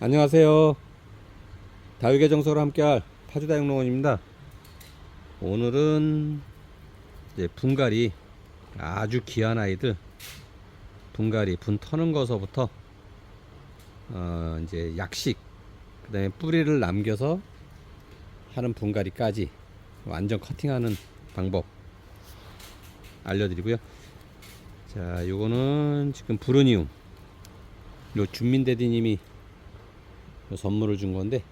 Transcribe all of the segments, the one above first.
안녕하세요. 다육의 정서로 함께할 파주다육농원입니다. 오늘은 이제 분갈이 아주 귀한 아이들 분갈이 분 터는 거서부터 어 이제 약식 그다음에 뿌리를 남겨서 하는 분갈이까지 완전 커팅하는 방법 알려드리고요. 자, 요거는 지금 부르니움. 요 준민대디님이 요 선물을 준 건데,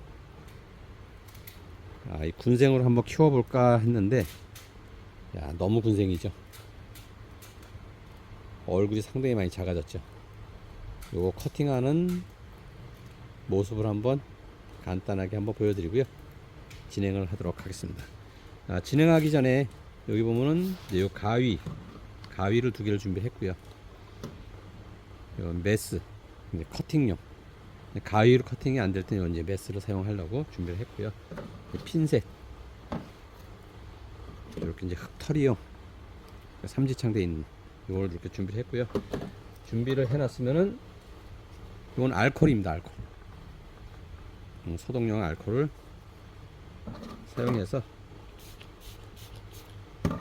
아, 이 군생으로 한번 키워볼까 했는데, 야, 너무 군생이죠. 얼굴이 상당히 많이 작아졌죠. 요거 커팅하는 모습을 한번 간단하게 한번 보여드리고요. 진행을 하도록 하겠습니다. 아, 진행하기 전에 여기 보면은 요 가위, 가위를 두 개를 준비했고요. 요 메스, 커팅용. 가위로 커팅이 안 될 때는 이제 메스를 사용하려고 준비를 했고요. 핀셋. 이렇게 이제 흙털이용. 삼지창돼 있는 이걸 이렇게 준비를 했고요. 준비를 해놨으면은 이건 알코올입니다. 알코올. 음, 소독용 알코올을 사용해서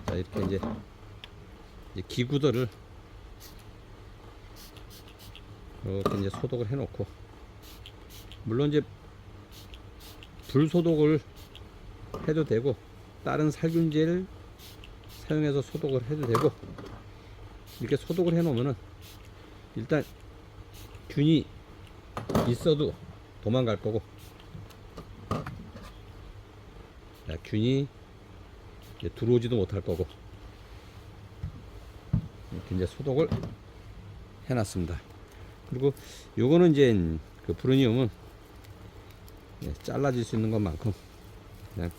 자 이렇게 이제 기구들을 이렇게 이제 소독을 해놓고 물론 이제 불 소독을 해도 되고 다른 살균제를 사용해서 소독을 해도 되고 이렇게 소독을 해 놓으면은 일단 균이 있어도 도망갈 거고 자, 균이 들어오지도 못할 거고 이렇게 이제 소독을 해놨습니다. 그리고 요거는 이제 그 브루니움은 예, 잘라질 수 있는 것만큼 그냥,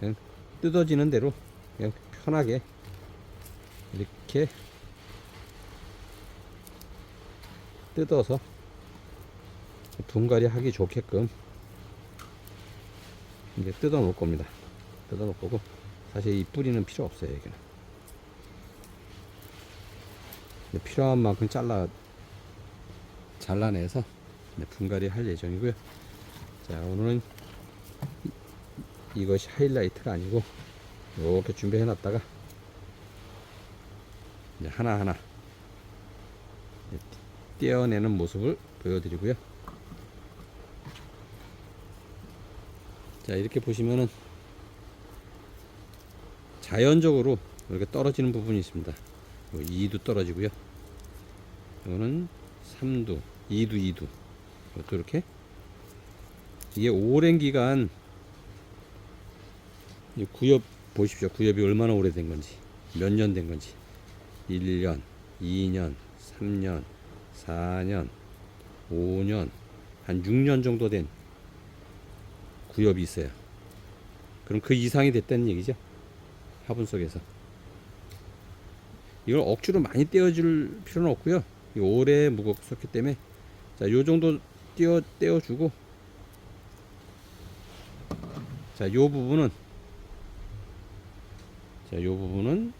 그냥 뜯어지는 대로 그냥 편하게 이렇게 뜯어서 분갈이 하기 좋게끔 이제 뜯어 놓을 겁니다. 뜯어 놓을 거고 사실 이 뿌리는 필요 없어요 여기는 필요한 만큼 잘라 잘라내서 분갈이 할 예정이고요. 자 오늘은 이- 이것이 하이라이트가 아니고 이렇게 준비해 놨다가 이제 하나하나 떼어내는 모습을 보여드리고요. 자 이렇게 보시면은 자연적으로 이렇게 떨어지는 부분이 있습니다. 2두 떨어지고요. 이거는 3두, 2두, 2두. 이것도 이렇게 이게 오랜 기간 이 구엽 보십시오. 구엽이 얼마나 오래된 건지 몇 년 된 건지 1년, 2년, 3년, 4년, 5년 한 6년 정도 된 구엽이 있어요. 그럼 그 이상이 됐다는 얘기죠. 화분 속에서. 이걸 억지로 많이 떼어줄 필요는 없고요. 이 오래 무겁었기 때문에 자, 요 정도 떼어 떼어 주고 자, 요 부분은 자, 요 부분은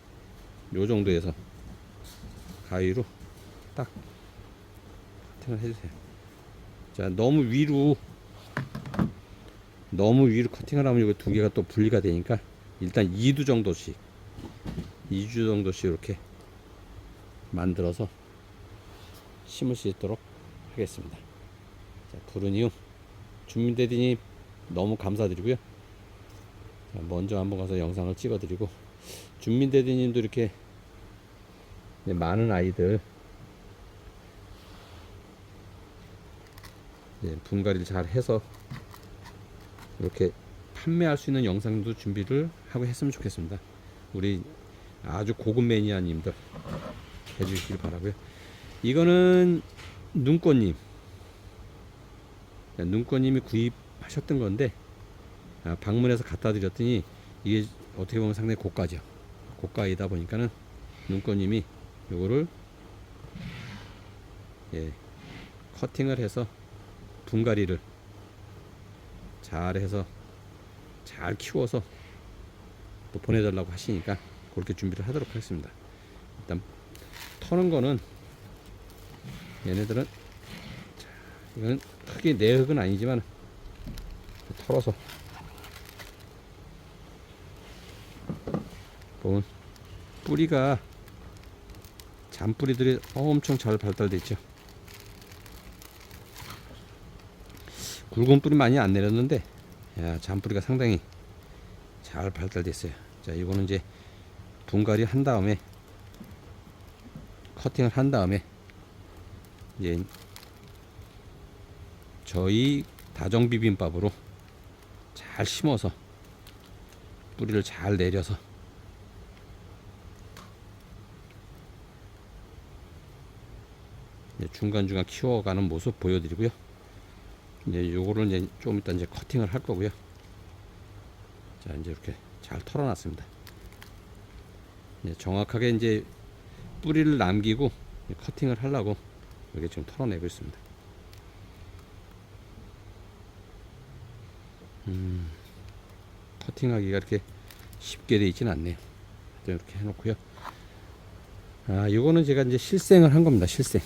요 정도에서 가위로 딱 커팅을 해주세요. 자, 너무 위로 너무 위로 커팅을 하면 이거 두 개가 또 분리가 되니까 일단 2두 정도씩 2주 정도씩 이렇게 만들어서 심을 수 있도록 하겠습니다. 자, 부르니움 주민대디님 너무 감사드리고요. 자, 먼저 한번 가서 영상을 찍어드리고 주민대디님도 이렇게 네, 많은 아이들 네, 분갈이를 잘 해서 이렇게 판매할 수 있는 영상도 준비를 하고 했으면 좋겠습니다. 우리 아주 고급 매니아님들 해주시길 바라고요. 이거는 눈꽃님, 눈꽃님이 구입하셨던 건데 아, 방문해서 갖다 드렸더니 이게 어떻게 보면 상당히 고가죠. 고가이다 보니까는 눈꽃님이 요거를 예, 커팅을 해서 분갈이를 잘 해서 잘 키워서 또 보내달라고 하시니까 그렇게 준비를 하도록 하겠습니다. 일단 터는 거는 얘네들은 자, 이거는 크게 내흙은 아니지만 털어서 보면 뿌리가 잔뿌리들이 엄청 잘 발달돼 있죠. 굵은 뿌리 많이 안 내렸는데 야, 잔뿌리가 상당히 잘 발달됐어요. 자, 이거는 이제 분갈이 한 다음에 커팅을 한 다음에 이제 저희 다정 비빔밥으로 잘 심어서 뿌리를 잘 내려서 이제 중간중간 키워가는 모습 보여드리고요. 이제 요거를 이제 좀 이따 이제 커팅을 할 거고요. 자, 이제 이렇게 잘 털어놨습니다. 이제 정확하게 이제 뿌리를 남기고 커팅을 하려고 이렇게 지금 털어내고 있습니다. 음, 커팅하기가 이렇게 쉽게 돼 있지는 않네요. 이렇게 해놓고요. 아, 요거는 제가 이제 실생을 한 겁니다. 실생.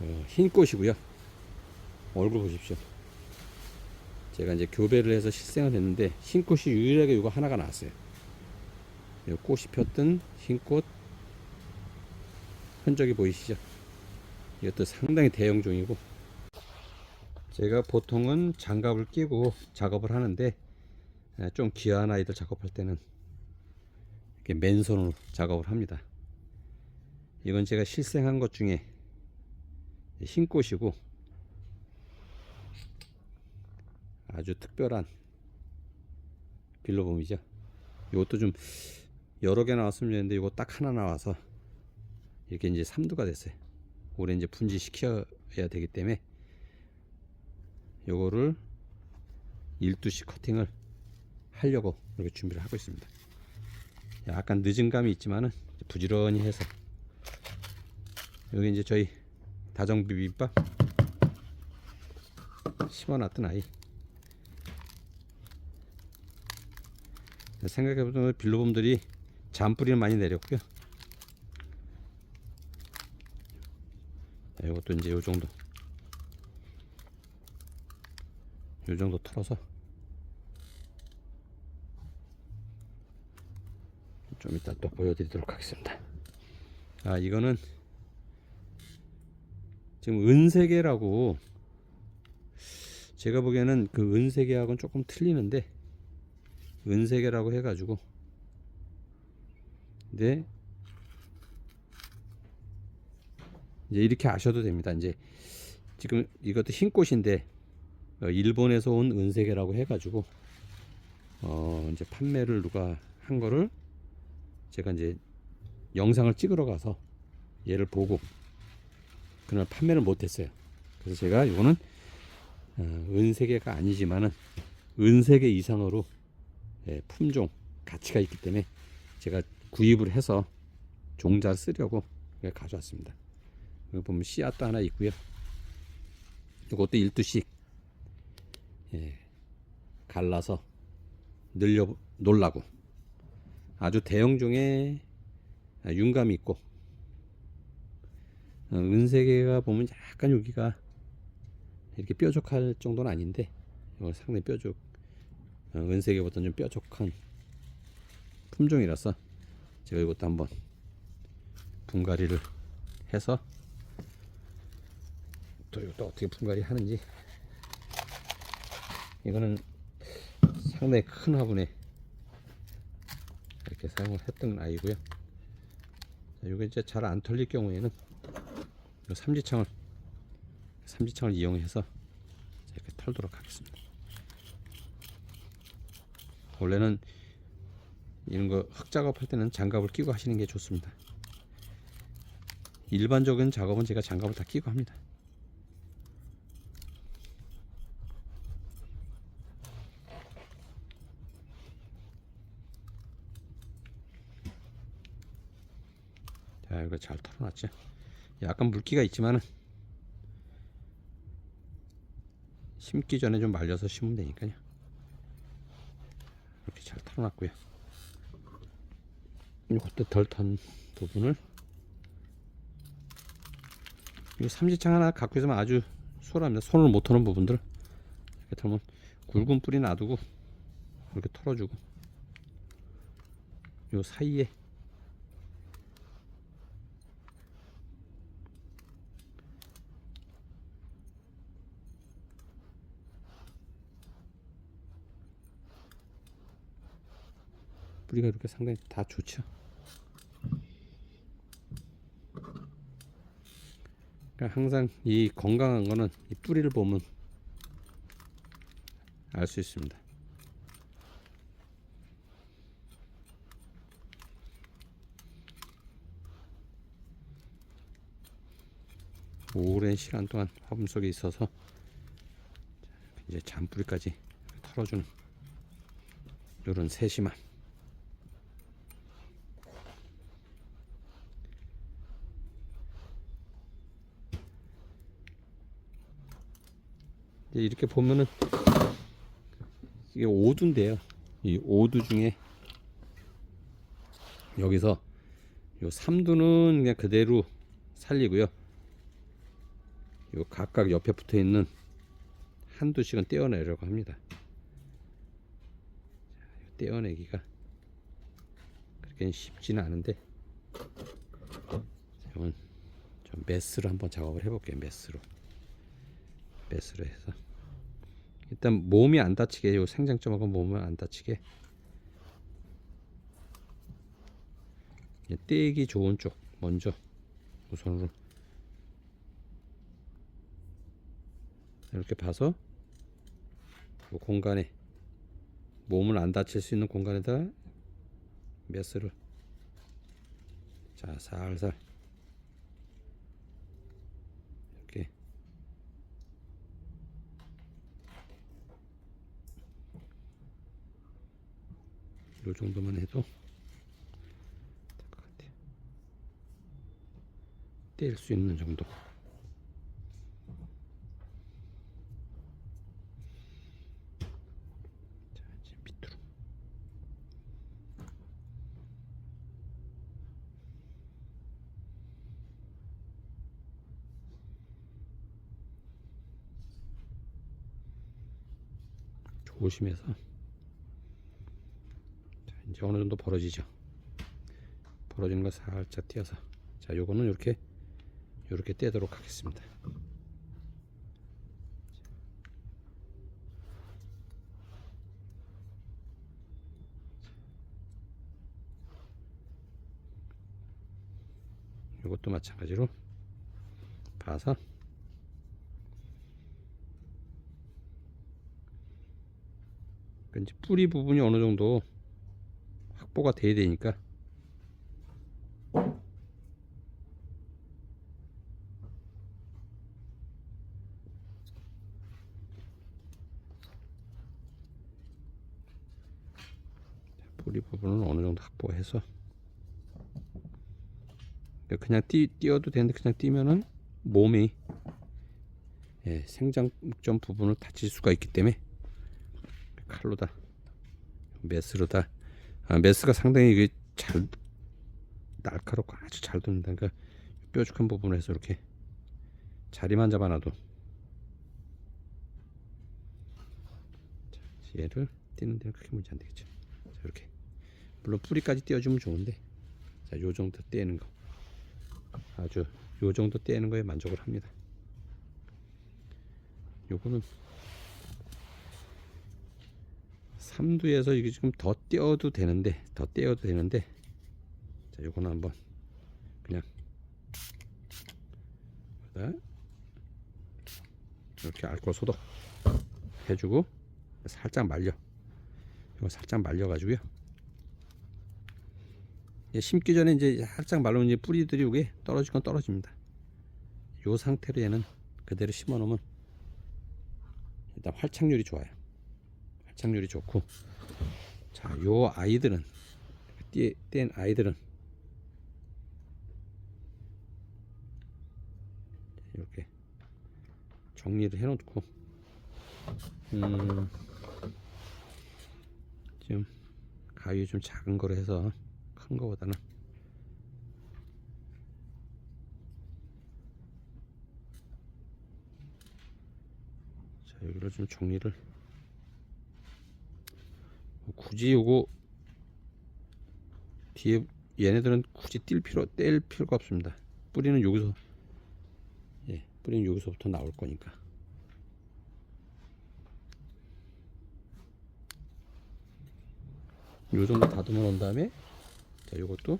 어, 흰 꽃이고요. 얼굴 보십시오. 제가 이제 교배를 해서 실생을 했는데 흰 꽃이 유일하게 이거 하나가 나왔어요. 요 꽃이 폈던 흰 꽃 흔적이 보이시죠? 이것도 상당히 대형종이고 제가 보통은 장갑을 끼고 작업을 하는데 에, 좀 귀한 아이들 작업할 때는 이렇게 맨손으로 작업을 합니다. 이건 제가 실생한 것 중에 흰 꽃이고 아주 특별한 빌로봄이죠. 이것도 좀 여러 개 나왔으면 좋겠는데 이거 딱 하나 나와서 이렇게 이제 3두가 됐어요. 올해 이제 분지 시켜야 되기 때문에 요거를 1두씩 커팅을 하려고 이렇게 준비를 하고 있습니다. 약간 늦은 감이 있지만은 부지런히 해서 여기 이제 저희 다정 비빔밥? 심어놨던 아이. 생각해보면 빌로봄들이 잔뿌리를 많이 내렸고요. 자, 이것도 이제 요 정도. 요 정도 털어서 좀 이따 또 보여드리도록 하겠습니다. 아 이거는 지금 은세계라고 제가 보기에는 그 은세계하고는 조금 틀리는데 은세계라고 해가지고 근데 이제 이렇게 아셔도 됩니다. 이제 지금 이것도 흰 꽃인데 어, 일본에서 온 은세계라고 해가지고 어 이제 판매를 누가 한 거를 제가 이제 영상을 찍으러 가서 얘를 보고 그날 판매를 못했어요. 그래서 제가 이거는 어, 은세계가 아니지만은 은세계 이상으로 예, 품종 가치가 있기 때문에 제가 구입을 해서 종자를 쓰려고 가져왔습니다. 여기 보면 씨앗도 하나 있고요. 이것도 1두씩 예, 갈라서 늘려 놀라고 아주 대형종의 윤감이 있고 어, 은세계가 보면 약간 여기가 이렇게 뾰족할 정도는 아닌데 이거 상당히 뾰족 어, 은세계보다는 좀 뾰족한 품종이라서 제가 이것도 한번 분갈이를 해서 또 이것도 어떻게 분갈이 하는지 이거는 상당히 큰 화분에 이렇게 사용을 했던 아이고요. 자, 이거 이제 잘 안 털릴 경우에는 이 삼지창을 삼지창을 이용해서 이렇게 털도록 하겠습니다. 원래는 이런 거 흙 작업할 때는 장갑을 끼고 하시는 게 좋습니다. 일반적인 작업은 제가 장갑을 다 끼고 합니다. 자, 이거 잘 털어놨죠. 약간 물기가 있지만은 심기 전에 좀 말려서 심으면 되니까요. 이렇게 잘 털어놨고요. 이것도 덜 탄 부분을 이 삼지창 하나 갖고 있으면 아주 수월합니다. 손을 못 터는 부분들 이렇게 털면 굵은 뿌리 놔두고 이렇게 털어주고 요 사이에 뿌리가 이렇게 상당히 다 좋죠. 그러니까 항상 이 건강한 거는 이 뿌리를 보면 알 수 있습니다. 오랜 시간 동안 화분 속에 있어서 이제 잔뿌리까지 털어주는 이런 세심함. 이렇게 보면은 이게 오두인데요. 이 오두 중에 여기서 요 삼두는 그냥 그대로 살리고요. 요 각각 옆에 붙어 있는 한두 씩은 떼어내려고 합니다. 떼어내기가 그렇게 쉽지는 않은데 이건 좀 메스로 한번 작업을 해볼게요. 메스로 메스로 해서. 일단 몸이 안 다치게 요 생장점하고 몸을 안 다치게. 떼기 좋은 쪽 먼저 우선으로. 이렇게 봐서 요 공간에 몸을 안 다칠 수 있는 공간에다 메스를. 자 살살 요 정도만 해도 될 것 같아요. 뗄 수 있는 정도. 자, 이제 밑으로. 조심해서 자, 이제 어느 정도 벌어지죠. 벌어지는 거 살짝 띄어서 자, 요거는 이렇게 이렇게 떼도록 하겠습니다. 이것도 마찬가지로 봐서 그 이제 뿌리 부분이 어느 정도 확보가 돼야 되니까. 뿌리 부분은 어느 정도 확보해서. 그냥 띄, 띄어도 되는데 그냥 띄면은 몸이 예, 생장점 부분을 다칠 수가 있기 때문에 칼로다 메스로 다 아, 메스가 상당히 이게 잘 날카롭고 아주 잘 돕니다. 그러니까 뾰족한 부분에서 이렇게 자리만 잡아놔도. 자, 얘를 띄는 데는 크게 문제 안 되겠죠. 자, 이렇게. 물론 뿌리까지 띄워주면 좋은데. 자, 요 정도 떼는 거. 아주 요 정도 떼는 거에 만족을 합니다. 요거는 3두에서 이게 지금 더 떼어도 되는데 더 떼어도 되는데 자 요거는 한번 그냥 이렇게 알코올 소독 해주고 살짝 말려. 이거 살짝 말려 가지고요. 심기 전에 이제 살짝 말르면 이제 뿌리들이 이게 떨어질 건 떨어집니다. 요 상태로 얘는 그대로 심어 놓으면 일단 활착률이 좋아요 활착률이 좋고. 자 요 아이들은 띠, 뗀 아이들은 이렇게 정리를 해 놓고 음 지금 가위 좀 작은 거로 해서 큰 거보다는 여기를 좀 정리를 굳이 요거 뒤에 얘네들은 굳이 뛸 필요 뗄 필요가 없습니다. 뿌리는 여기서 예 뿌리는 여기서부터 나올 거니까. 요 정도 다듬어 놓은 다음에 자 요것도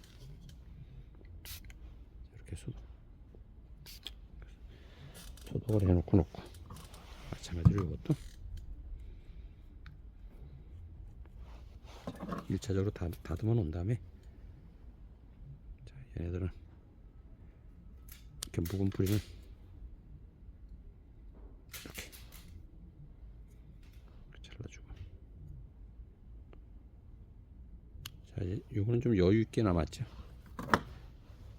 이렇게 소독 소독을 해놓고 놓고. 마찬가지로 이것도 1차적으로 다, 다듬어 놓은 다음에. 자, 얘네들은 이렇게 묵은 뿌리는 이렇게 잘라주고. 자 이제 요거는 좀 여유 있게 남았죠?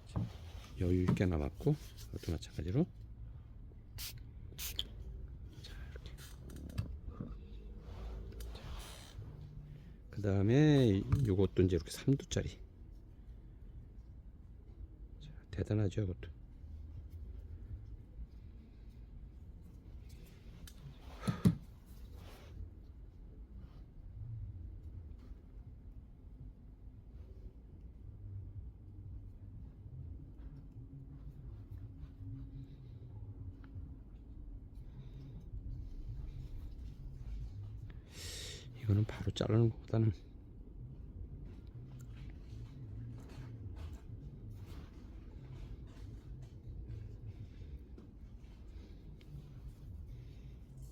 자, 여유 있게 남았고 이것도 마찬가지로 그 다음에 요것도 이제 이렇게 3두짜리. 대단하죠 이것도 이거는 바로 자르는 것보다는.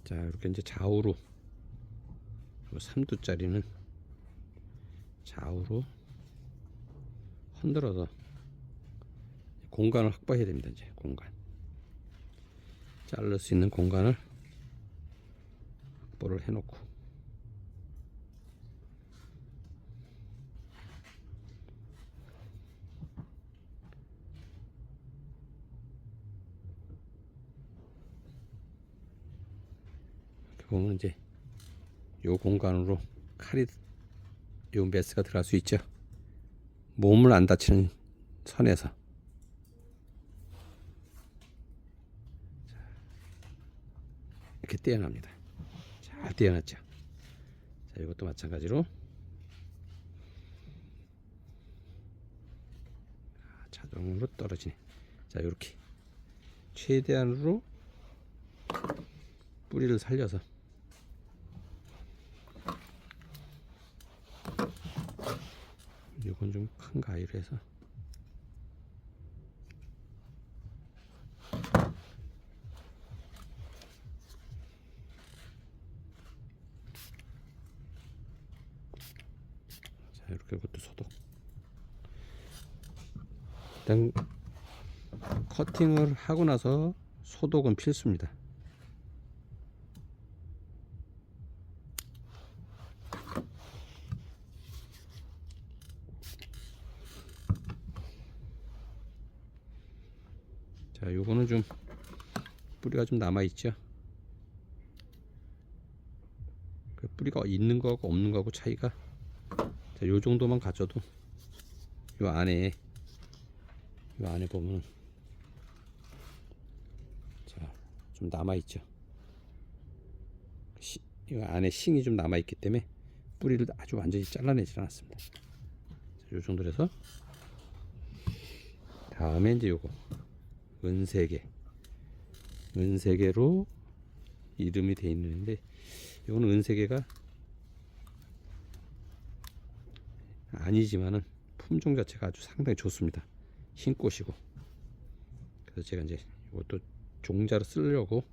자 이렇게 이제 좌우로 요 3두짜리는 좌우로 흔들어서 공간을 확보해야 됩니다 이제 공간. 자를 수 있는 공간을 확보를 해놓고 보면 이제 요 공간으로 칼이 요 메스가 들어갈 수 있죠. 몸을 안 다치는 선에서 자, 이렇게 떼어납니다. 잘 떼어놨죠. 자, 이것도 마찬가지로 아, 자동으로 떨어지네. 자, 이렇게 최대한으로 뿌리를 살려서 이건 좀 큰 가위로 해서. 자 이렇게 이것도 소독. 일단 커팅을 하고 나서 소독은 필수입니다 자, 요거는 좀 뿌리가 좀 남아 있죠. 그 뿌리가 있는 거하고 없는 거하고 차이가 자, 요 정도만 가져도 요 안에 요 안에 보면 자, 좀 남아 있죠. 시, 이 안에 싱이 좀 남아 있기 때문에 뿌리를 아주 완전히 잘라내지 않았습니다. 자, 요 정도로 해서 다음에 이제 요거 은세계. 은세계로 이름이 돼 있는데 이거는 은세계가 아니지만은 품종 자체가 아주 상당히 좋습니다. 흰 꽃이고. 그래서 제가 이제 이것도 종자로 쓰려고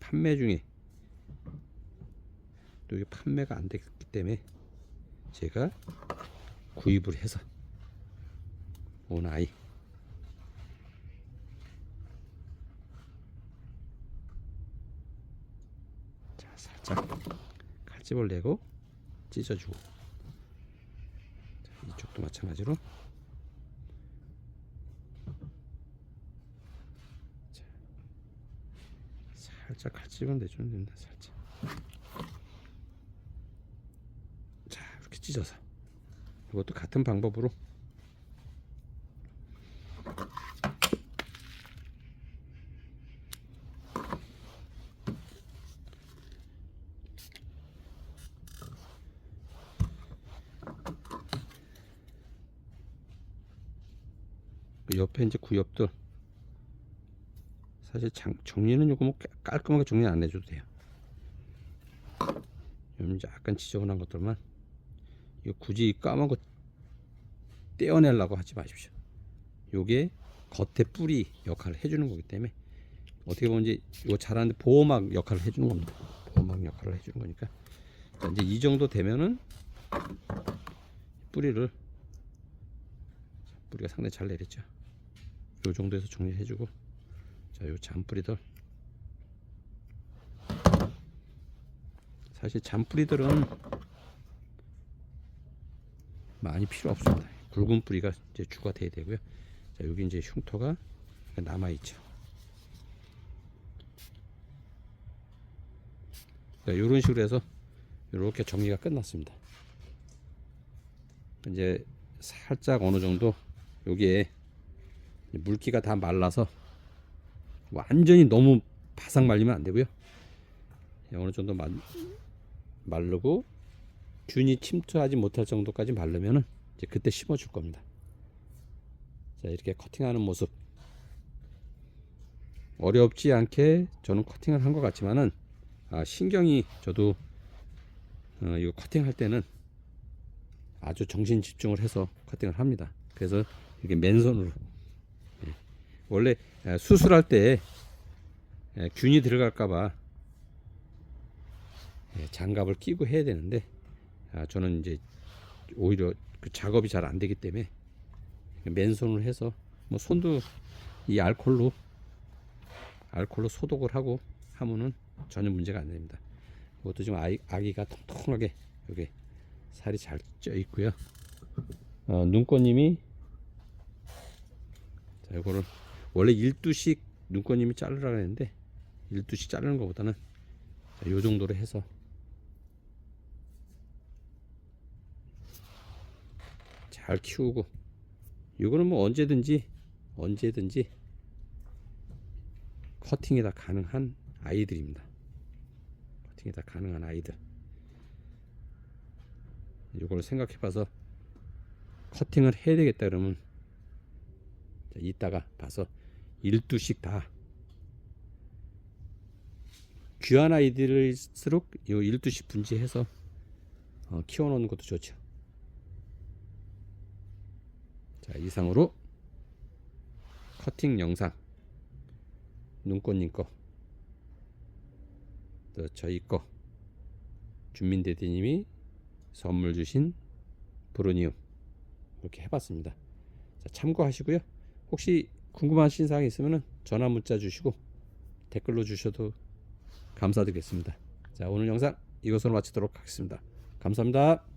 판매 중에 또 이게 판매가 안 됐기 때문에 제가 구입을 해서 온 아이. 자 살짝 칼집을 내고 찢어주고. 자, 이쪽도 마찬가지로. 자, 살짝 칼집을 내주면 됩니다 살짝. 자 이렇게 찢어서. 이것도 같은 방법으로 그 이제 구엽들 사실 장, 정리는 요거 뭐 깔- 깔끔하게 정리 안 해줘도 돼요. 좀 약간 지저분한 것들만 이거 굳이 이 까만 거 떼어내려고 하지 마십시오. 요게 겉에 뿌리 역할을 해주는 거기 때문에 어떻게 보면 이제 이거 잘하는데 보호막 역할을 해주는 겁니다. 보호막 역할을 해주는 거니까 자, 이제 이 정도 되면은 뿌리를 뿌리가 상당히 잘 내렸죠. 요 정도에서 정리해주고 자, 요 잔뿌리들 사실 잔뿌리들은 많이 필요 없습니다. 굵은 뿌리가 이제 주가 돼야 되고요. 자, 여기 이제 흉터가 남아 있죠. 자, 이런 식으로 해서 이렇게 정리가 끝났습니다. 이제 살짝 어느 정도 여기에 물기가 다 말라서 완전히 너무 바삭 말리면 안 되고요. 어느 정도 말, 마르고 균이 침투하지 못할 정도까지 마르면은 이제 그때 심어 줄 겁니다. 자, 이렇게 커팅하는 모습 어렵지 않게 저는 커팅을 한 것 같지만은 아, 신경이 저도 어, 이거 커팅할 때는 아주 정신 집중을 해서 커팅을 합니다. 그래서 이렇게 맨손으로 예. 원래 에, 수술할 때 에, 균이 들어갈까봐 예, 장갑을 끼고 해야 되는데 아, 저는 이제 오히려 그 작업이 잘 안 되기 때문에 맨손으로 해서 뭐 손도 이 알콜로 알콜로 소독을 하고 하면은 전혀 문제가 안 됩니다. 이것도 지금 아이, 아기가 통통하게 여기 살이 잘 쪄 있고요. 어, 눈꽃님이 자 이거를 원래 1두씩 눈꽃님이 자르라고 했는데 1두씩 자르는 것보다는 자, 요 정도로 해서 잘 키우고 이거는 뭐 언제든지 언제든지 커팅이 다 가능한 아이들입니다. 커팅이 다 가능한 아이들. 이걸 생각해 봐서 커팅을 해야 되겠다 그러면 자, 이따가 봐서 1두씩 다 귀한 아이들일수록 이 1두씩 분지해서 어, 키워놓는 것도 좋죠. 자 이상으로 커팅 영상 눈꽃님 거, 또 저희 거, 준민대디님이 선물 주신 브로니움 이렇게 해봤습니다. 자, 참고하시고요. 혹시 궁금하신 사항 있으면 전화 문자 주시고 댓글로 주셔도 감사드리겠습니다. 자 오늘 영상 이것으로 마치도록 하겠습니다. 감사합니다.